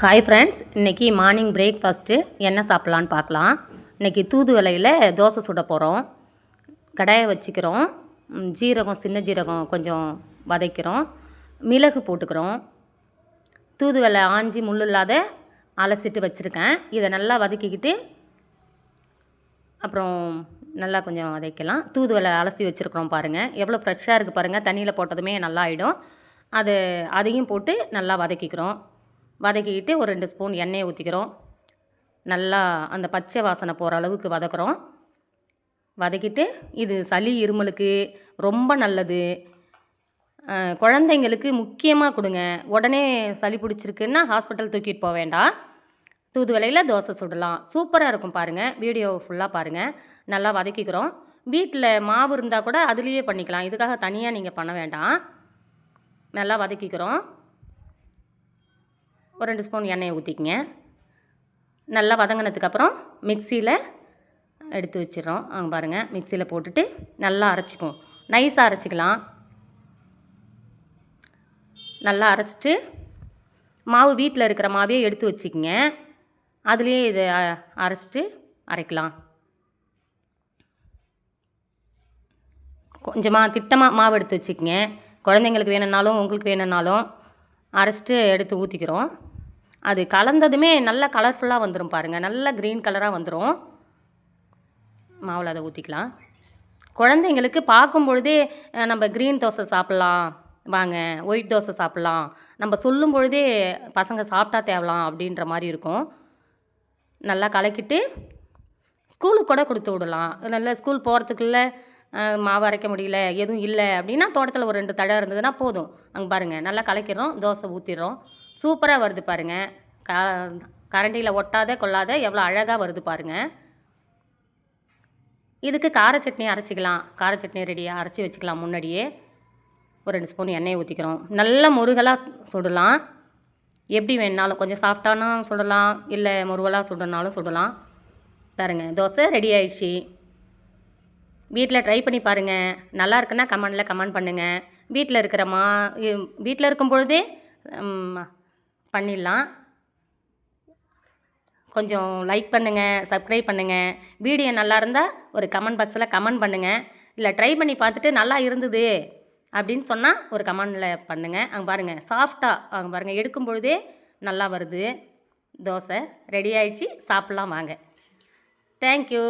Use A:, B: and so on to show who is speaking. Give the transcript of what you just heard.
A: Hi friends இன்றைக்கி morning breakfast என்ன சாப்பிட்லான்னு பார்க்கலாம். இன்றைக்கி தூதுவலையில் தோசை சுட போகிறோம் கடாயை வச்சுக்கிறோம். ஜீரகம் சின்ன ஜீரகம் கொஞ்சம் வதக்கிறோம். மிளகு போட்டுக்கிறோம். தூதுவலை ஆஞ்சி முள் இல்லாத அலசிட்டு வச்சுருக்கேன். இதை நல்லா வதக்கிக்கிட்டு அப்புறம் நல்லா கொஞ்சம் வதக்கலாம். தூதுவலை அலசி வச்சுருக்குறோம் பாருங்கள் எவ்வளோ ஃப்ரெஷ்ஷாக இருக்குது பாருங்கள் தண்ணியில் போட்டதுமே நல்லா ஆகிடும் அது அதையும் போட்டு நல்லா வதக்கிக்கிறோம். வதக்கிக்கிட்டு ஒரு ரெண்டு ஸ்பூன் எண்ணெயை ஊற்றிக்கிறோம் நல்லா அந்த பச்சை வாசனை போகிற அளவுக்கு வதக்குறோம். வதக்கிட்டு இது சளி இருமலுக்கு ரொம்ப நல்லது. குழந்தைங்களுக்கு முக்கியமாக கொடுங்க. உடனே சளி பிடிச்சிருக்குன்னா ஹாஸ்பிட்டல் தூக்கிட்டு போக வேண்டாம். தூதுவளையில் தோசை சுடலாம். சூப்பராக இருக்கும் பாருங்கள் வீடியோ ஃபுல்லாக பாருங்கள் நல்லா வதக்கிக்கிறோம். வீட்டில் மாவு இருந்தால் கூட அதுலேயே பண்ணிக்கலாம். இதுக்காக தனியாக நீங்கள் பண்ண வேண்டாம். நல்லா வதக்கிக்கிறோம். ஒரு ரெண்டு ஸ்பூன் எண்ணெயை ஊற்றிக்கிங்க நல்லா வதங்கினதுக்கப்புறம் மிக்சியில் எடுத்து வச்சிடறோம். அங்கே பாருங்கள் மிக்சியில் போட்டுட்டு நல்லா அரைச்சிக்குவோம். நைஸாக அரைச்சிக்கலாம். நல்லா அரைச்சிட்டு மாவு வீட்டில் இருக்கிற மாவே எடுத்து வச்சுக்கிங்க. அதுலேயே இதை அரைச்சிட்டு அரைக்கலாம். கொஞ்சமாக திட்டமாக மாவு எடுத்து வச்சுக்கங்க. குழந்தைங்களுக்கு வேணும்னாலும் உங்களுக்கு வேணும்னாலும் அரைச்சிட்டு எடுத்து ஊற்றிக்கிறோம் அது கலந்ததுமே நல்ல கலர்ஃபுல்லாக வந்துடும் பாருங்கள் நல்ல க்ரீன் கலராக வந்துடும் மாவில் அதை ஊற்றிக்கலாம் குழந்தைங்களுக்கு பார்க்கும் பொழுதே நம்ம க்ரீன் தோசை சாப்பிட்லாம். வாங்க ஒயிட் தோசை சாப்பிட்லாம். நம்ம சொல்லும் பொழுதே பசங்க சாப்பிட்டா தேவலாம் அப்படின்ற மாதிரி இருக்கும். நல்லா கலக்கிட்டு ஸ்கூலுக்கு கூட கொடுத்து விடலாம். நல்லா ஸ்கூல் போகிறதுக்குள்ள மாவு அரைக்க முடியல எதுவும் இல்லை அப்படின்னா தோட்டத்தில் ஒரு ரெண்டு தடை இருந்ததுன்னா போதும். அங்கே பாருங்கள் நல்லா கலக்கிறோம் தோசை ஊற்றிடுறோம் சூப்பராக வருது பாருங்கள் க கரண்டியில் ஒட்டாத கொள்ளாத எவ்வளோ அழகாக வருது பாருங்கள் இதுக்கு கார சட்னி அரைச்சிக்கலாம். கார சட்னி ரெடியாக அரைச்சி வச்சுக்கலாம் முன்னாடியே. ஒரு ரெண்டு ஸ்பூன் எண்ணெயை ஊற்றிக்கிறோம் நல்ல முருகலாக சுடலாம். எப்படி வேணுனாலும் கொஞ்சம் சாஃப்டானும் சுடலாம். இல்லை முருகலாக சுடனாலும் சுடலாம். பாருங்க தோசை ரெடி ஆயிடுச்சு. வீட்டில் ட்ரை பண்ணி பாருங்கள் நல்லா இருக்குன்னா கமெண்டில் கமெண்ட் பண்ணுங்கள் வீட்டில் இருக்கிற மா வீட்டில் இருக்கும் பொழுதே பண்ணிடலாம். கொஞ்சம் லைக் பண்ணுங்கள் சப்ஸ்கிரைப் பண்ணுங்கள் வீடியோ நல்லா இருந்தால் ஒரு கமெண்ட் பாக்ஸில் கமெண்ட் பண்ணுங்கள் இல்லை ட்ரை பண்ணி பார்த்துட்டு நல்லா இருந்தது அப்படின்னு சொன்னால் ஒரு கமெண்டில் பண்ணுங்கள் அங்கே பாருங்கள் சாஃப்டாக அங்கே பாருங்கள் எடுக்கும் பொழுதே நல்லா வருது. தோசை ரெடி ஆயிடுச்சு சாப்பிட்லாம் வாங்க. தேங்க்யூ